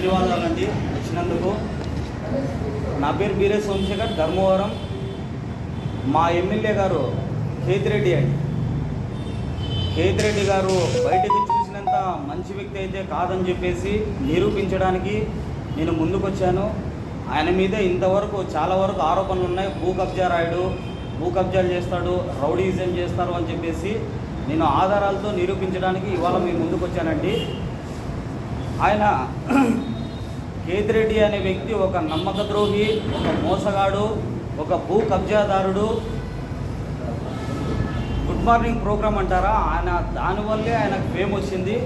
ధన్యవాదాలండి వచ్చినందుకు. నా పేరు బీరే సోమశేఖర్ ధర్మవరం. మా ఎమ్మెల్యే గారు కేతిరెడ్డి అండి. కేతిరెడ్డి గారు బయటకు చూసినంత మంచి వ్యక్తి అయితే కాదని చెప్పేసి నిరూపించడానికి నేను ముందుకొచ్చాను. ఆయన మీద ఇంతవరకు చాలా వరకు ఆరోపణలు ఉన్నాయి. భూ కబ్జా రాయుడు భూ కబ్జాలు చేస్తాడు రౌడీజం చేస్తారు అని చెప్పేసి నేను ఆధారాలతో నిరూపించడానికి ఇవాళ మీ ముందుకు వచ్చానండి ఆయన కేతిరెడ్డి అనే వ్యక్తి ఒక నమ్మక ద్రోహి ఒక మోసగాడు ఒక భూ కబ్జాదారుడు. గుడ్ మార్నింగ్ ప్రోగ్రామ్ అంటారా? ఆయన దానివల్లే ఆయనకు ఫేమ్ వచ్చింది.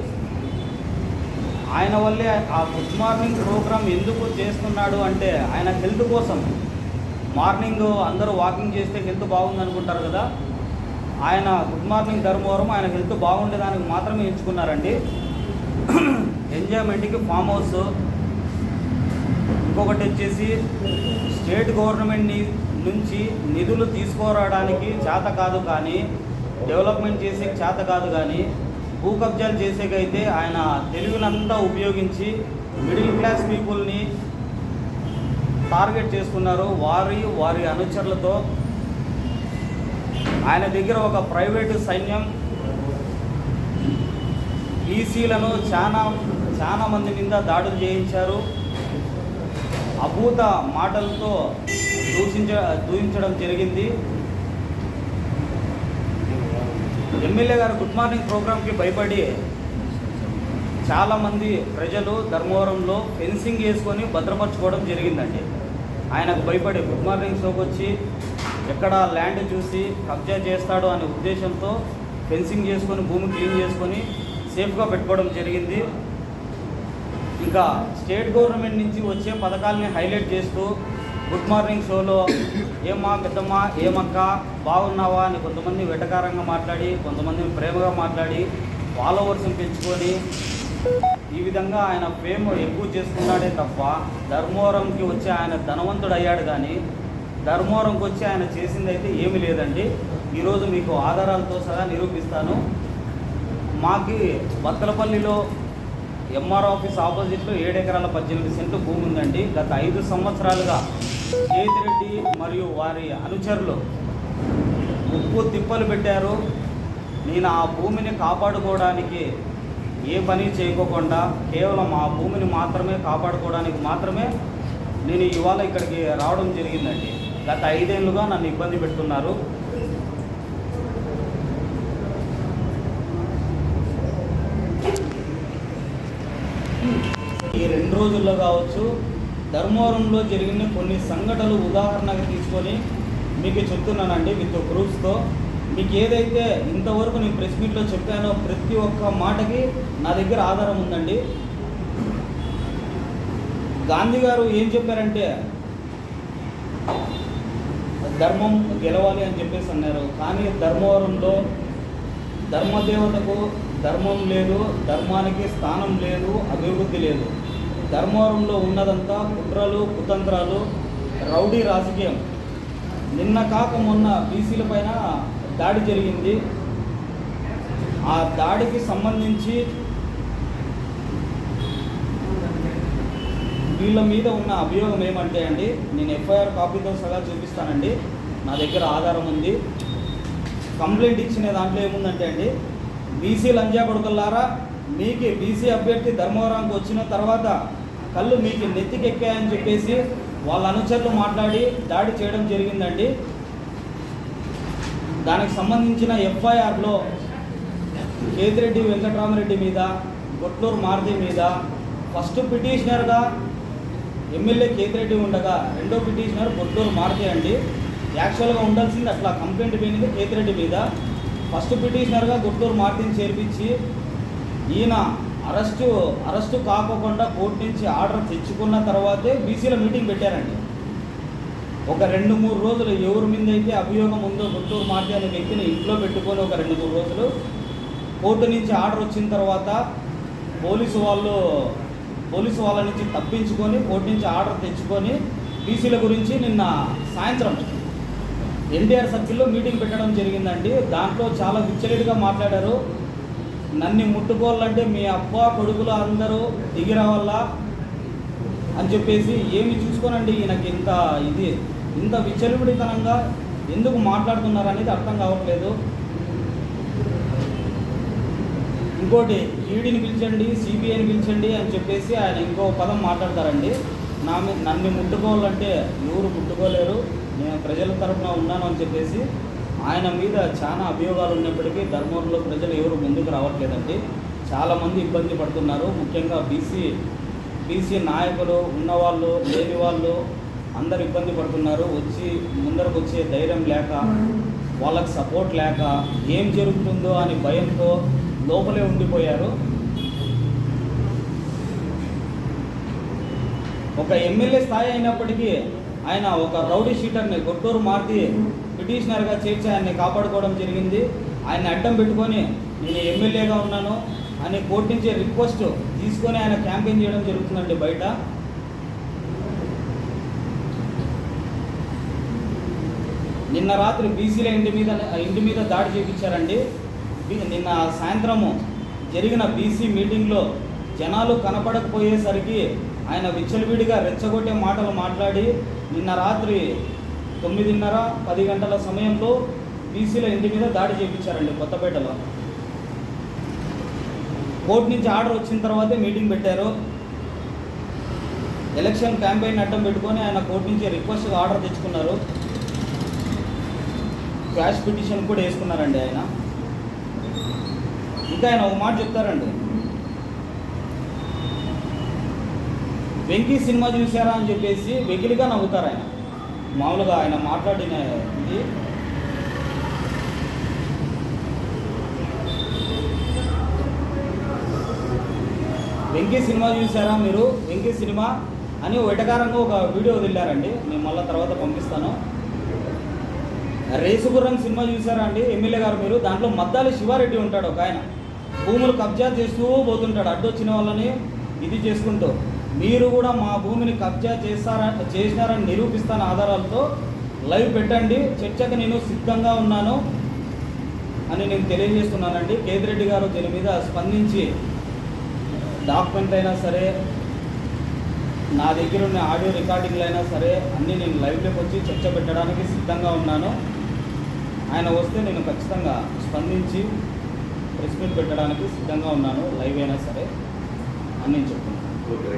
ఆయన వల్లే ఆ గుడ్ మార్నింగ్ ప్రోగ్రామ్ ఎందుకు చేస్తున్నాడు అంటే ఆయన హెల్త్ కోసం. మార్నింగ్ అందరూ వాకింగ్ చేస్తే హెల్త్ బాగుంది అనుకుంటారు కదా. ఆయన గుడ్ మార్నింగ్ ధర్మవరం ఆయన హెల్త్ బాగుండేదానికి మాత్రమే ఎంచుకున్నారండి. ఎంజాయ్మెంట్కి ఫామ్ హౌస్. ఇంకొకటి వచ్చేసి స్టేట్ గవర్నమెంట్ని నుంచి నిధులు తీసుకురావడానికి చేత కాదు కానీ డెవలప్మెంట్ చేసే చేత కాదు కానీ భూ కబ్జాలు చేసేకైతే ఆయన తెలుగునంతా ఉపయోగించి మిడిల్ క్లాస్ పీపుల్ని టార్గెట్ చేసుకున్నారు వారి వారి అనుచరులతో ఆయన దగ్గర ఒక ప్రైవేటు సైన్యం ఈసీలను చాలా చాలా మంది మీద దాడులు చేయించారు. అభూత మాటలతో దూషించ దూషించడం జరిగింది. ఎమ్మెల్యే గారు గుడ్ మార్నింగ్ ప్రోగ్రామ్కి భయపడి చాలామంది ప్రజలు ధర్మవరంలో ఫెన్సింగ్ వేసుకొని భద్రపరచుకోవడం జరిగిందండి. ఆయనకు భయపడి గుడ్ మార్నింగ్ షోకి వచ్చి ఎక్కడ ల్యాండ్ చూసి కబ్జా చేస్తాడు అనే ఉద్దేశంతో ఫెన్సింగ్ చేసుకొని భూమి క్లీన్ చేసుకొని సేఫ్గా పెట్టుకోవడం జరిగింది. ఇంకా స్టేట్ గవర్నమెంట్ నుంచి వచ్చే పథకాలని హైలైట్ చేస్తూ గుడ్ మార్నింగ్ షోలో ఏమ్మా పెద్దమ్మా ఏమక్క బాగున్నావా అని కొంతమంది వెటకారంగా మాట్లాడి కొంతమంది ప్రేమగా మాట్లాడి ఫాలోవర్స్ని పెంచుకొని ఈ విధంగా ఆయన ఫేమ్ ఎక్కువ చేసుకున్నాడే తప్ప ధర్మవరంకి వచ్చి ఆయన ధనవంతుడు అయ్యాడు కానీ ధర్మవరంకి వచ్చి ఆయన చేసింది అయితే ఏమీ లేదండి. ఈరోజు మీకు ఆధారాలతో సహా నిరూపిస్తాను. మాకి బత్తలపల్లిలో ఎంఆర్ ఆఫీస్ ఆపోజిట్లో ఏడు ఎకరాల పద్దెనిమిది సెంట్లు భూమి ఉందండి. గత ఐదు సంవత్సరాలుగా కేతిరెడ్డి మరియు వారి అనుచరులు ఉప్పు తిప్పలు పెట్టారు. నేను ఆ భూమిని కాపాడుకోవడానికి ఏ పని చేయకోకుండా కేవలం ఆ భూమిని మాత్రమే కాపాడుకోవడానికి మాత్రమే నేను ఇవాళ ఇక్కడికి రావడం జరిగిందండి. గత ఐదేళ్ళుగా నన్ను ఇబ్బంది పెడుతున్నారు ఈ రెండు రోజుల్లో కావచ్చు ధర్మవరంలో జరిగిన కొన్ని సంఘటనలు ఉదాహరణగా తీసుకొని మీకు చెప్తున్నానండి విత్ ప్రూఫ్స్తో. మీకు ఏదైతే ఇంతవరకు నేను ప్రెస్ మీట్లో చెప్పానో ప్రతి ఒక్క మాటకి నా దగ్గర ఆధారం ఉందండి. గాంధీ గారు ఏం చెప్పారంటే ధర్మం గెలవాలి అని చెప్పేసి అన్నారు. కానీ ధర్మవరంలో ధర్మదేవతకు ధర్మం లేదు ధర్మానికి స్థానం లేదు అభివృద్ధి లేదు. ధర్మవరంలో ఉన్నదంతా కుట్రలు కుతంత్రాలు రౌడీ రాజకీయం. నిన్న కాక మొన్న బీసీల పైన దాడి జరిగింది. ఆ దాడికి సంబంధించి వీళ్ళ మీద ఉన్న అభియోగం ఏమంటే అండి నేను ఎఫ్ఐఆర్ కాపీతో సగా చూపిస్తానండి. నా దగ్గర ఆధారం ఉంది. కంప్లైంట్ ఇచ్చిన దాంట్లో ఏముందంటే అండి బీసీ లంజా కొడుకుల్లారా మీకు బీసీ అభ్యర్థి ధర్మవరానికి వచ్చిన తర్వాత కళ్ళు మీకు నెత్తికెక్కాయని చెప్పేసి వాళ్ళ అనుచరులు మాట్లాడి దాడి చేయడం జరిగిందండి. దానికి సంబంధించిన ఎఫ్ఐఆర్లో కేతిరెడ్డి వెంకటరామరెడ్డి మీద గొట్లూరు మారుతి మీద ఫస్ట్ పిటిషనర్గా ఎమ్మెల్యే కేతిరెడ్డి ఉండగా రెండో పిటిషనర్ గొట్లూరు మారుతి అండి. యాక్చువల్గా ఉండాల్సింది అట్లా కంప్లైంట్ పోయినది కేతిరెడ్డి మీద. ఫస్ట్ పిటిషనర్గా గుట్టూరు మారుతిని చేర్పించి ఈయన అరెస్టు అరెస్టు కాకోకుండా కోర్టు నుంచి ఆర్డర్ తెచ్చుకున్న తర్వాతే బీసీల మీటింగ్ పెట్టారండి. ఒక రెండు మూడు రోజులు ఎవరి మీద అయితే అభియోగం ఉందో గుంటూరు మార్టి అనే వ్యక్తిని ఇంట్లో పెట్టుకొని ఒక రెండు మూడు రోజులు కోర్టు నుంచి ఆర్డర్ వచ్చిన తర్వాత పోలీసు వాళ్ళు పోలీసు వాళ్ళ నుంచి తప్పించుకొని కోర్టు నుంచి ఆర్డర్ తెచ్చుకొని బీసీల గురించి నిన్న సాయంత్రం ఎన్టీఆర్ సర్కిల్లో మీటింగ్ పెట్టడం జరిగిందండి. దాంట్లో చాలా విచ్చలెడిగా మాట్లాడారు. నన్ను ముట్టుకోవాలంటే మీ అబ్బ కొడుకులు అందరూ దిగి రావాలా అని చెప్పేసి ఏమి చూసుకోనండి ఈయనకి ఇంత ఇది ఇంత విచ్చలవిడితనంగా ఎందుకు మాట్లాడుతున్నారు అనేది అర్థం కావట్లేదు. ఇంకోటి ఈడీని పిలిచండి సిబిఐని పిలిచండి అని చెప్పేసి ఆయన ఇంకో పదం మాట్లాడతారండి. నా నన్ను ముట్టుకోవాలంటే ఎవరు ముట్టుకోలేరు నేను ప్రజల తరఫున ఉన్నాను అని చెప్పేసి ఆయన మీద చాలా అభియోగాలు ఉన్నప్పటికీ ధర్మవరంలో ప్రజలు ఎవరు ముందుకు రావట్లేదండి. చాలామంది ఇబ్బంది పడుతున్నారు. ముఖ్యంగా బీసీ బీసీ నాయకులు ఉన్నవాళ్ళు లేని వాళ్ళు అందరు ఇబ్బంది పడుతున్నారు. వచ్చి ముందరకు వచ్చే ధైర్యం లేక వాళ్ళకి సపోర్ట్ లేక ఏం జరుగుతుందో అని భయంతో లోపలే ఉండిపోయారు. ఒక ఎమ్మెల్యే స్థాయి అయినప్పటికీ ఆయన ఒక రౌడీ షీటర్ని గొట్టూరు మార్చి పిటిషనర్గా చేర్చి ఆయన్ని కాపాడుకోవడం జరిగింది. ఆయన అడ్డం పెట్టుకొని నేను ఎమ్మెల్యేగా ఉన్నాను అని కోర్టు నుంచి రిక్వెస్ట్ తీసుకొని ఆయన క్యాంపెయిన్ చేయడం జరుగుతుందండి బయట. నిన్న రాత్రి బీసీల ఇంటి మీద ఇంటి మీద దాడి చేయించారండి నిన్న సాయంత్రము జరిగిన బీసీ మీటింగ్లో జనాలు కనపడకపోయేసరికి ఆయన విచ్చలవిడిగా రెచ్చగొట్టే మాటలు మాట్లాడి నిన్న రాత్రి తొమ్మిదిన్నర పది గంటల సమయంలో బీసీల ఇంటి మీద దాడి చేయించారండి కొత్తపేటలో. కోర్టు నుంచి ఆర్డర్ వచ్చిన తర్వాతే మీటింగ్ పెట్టారు. ఎలక్షన్ క్యాంపెయిన్ అడ్డం పెట్టుకొని ఆయన కోర్టు నుంచి రిక్వెస్ట్ ఆర్డర్ తెచ్చుకున్నారు. క్యాష్ పిటిషన్ కూడా వేసుకున్నారండి ఆయన. ఇంకా ఆయన ఒక మాట చెప్తారండి. వెంకీ సినిమా చూసారా అని చెప్పేసి వెకిలిగా నవ్వుతారు ఆయన. మామూలుగా ఆయన మాట్లాడిన ఇది. వెంకీ సినిమా చూసారా మీరు? వెంకీ సినిమా అని వెటకారంగా ఒక వీడియో వదిలారండి. నేను మళ్ళీ తర్వాత పంపిస్తాను. రేసుగుర్రం సినిమా చూసారా అండి? ఎమ్మెల్యే గారు మీరు? దాంట్లో మద్దాలి శివారెడ్డి ఉంటాడు ఒక ఆయన. భూములు కబ్జా చేస్తూ పోతుంటాడు అడ్డొచ్చిన వాళ్ళని ఇది చేసుకుంటూ. మీరు కూడా మా భూమిని కబ్జా చేస్తారా చేసినారని నిరూపిస్తాను ఆధారాలతో లైవ్ పెట్టండి. చర్చకు నేను సిద్ధంగా ఉన్నాను అని నేను తెలియజేస్తున్నానండి. కేతిరెడ్డి గారు దీని మీద స్పందించి డాక్యుమెంట్ అయినా సరే నా దగ్గర ఉన్న ఆడియో రికార్డింగ్లు అయినా సరే అన్నీ నేను లైవ్లోకి వచ్చి చర్చ పెట్టడానికి సిద్ధంగా ఉన్నాను. ఆయన వస్తే నేను ఖచ్చితంగా స్పందించి ప్రెస్ మీట్ పెట్టడానికి సిద్ధంగా ఉన్నాను. లైవ్ అయినా సరే అని నేను చెప్తున్నాను. ఓకే